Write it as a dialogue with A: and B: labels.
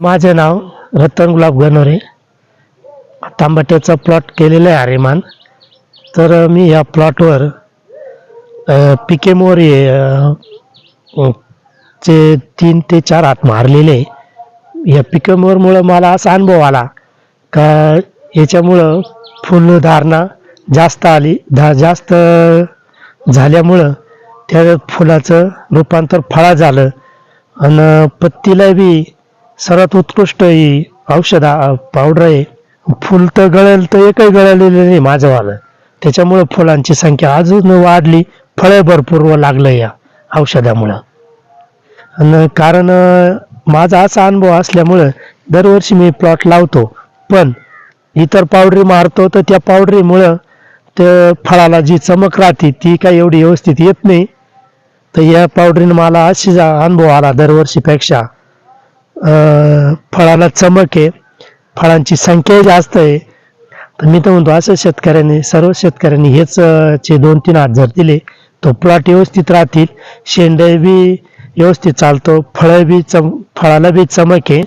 A: माझे नाव रतन गुलाब गणोरे. तांबट्याचा प्लॉट केलेला आहे आरेमान तर मी या प्लॉटवर पिके मोरी चे तीन ते चार हात मारलेले या पिकेमोरमुळं मला असा अनुभव आला का याच्यामुळं फुलधारणा जास्त आली. धा जास्त झाल्यामुळं त्या फुलाचं रूपांतर फळा झालं. आणि पत्तीला बी सर्वात उत्कृष्ट ही औषध पावडर आहे. फुल तर गळेल तर एकही गळलेलं नाही माझंवालं त्याच्यामुळं फुलांची संख्या अजून वाढली. फळे भरपूर व लागलं या औषधामुळं. आणि कारण माझा असा अनुभव असल्यामुळं दरवर्षी मी प्लॉट लावतो. पण इतर पावडरी मारतो तर त्या पावडरीमुळं ते फळाला जी चमक राहते ती काही एवढी व्यवस्थित येत नाही. तर या पावडरीनं मला अशी अनुभव आला दरवर्षीपेक्षा. फळाला चमक आहे. फळांची संख्याही जास्त आहे. तर मी तर म्हणतो असं शेतकऱ्यांनी सर्व शेतकऱ्यांनी हेच चे दोन तीन हात जर दिले तो प्लॉट व्यवस्थित राहतील. शेंडे बी व्यवस्थित चालतो. फळं बी चम फळाला बी चमक आहे.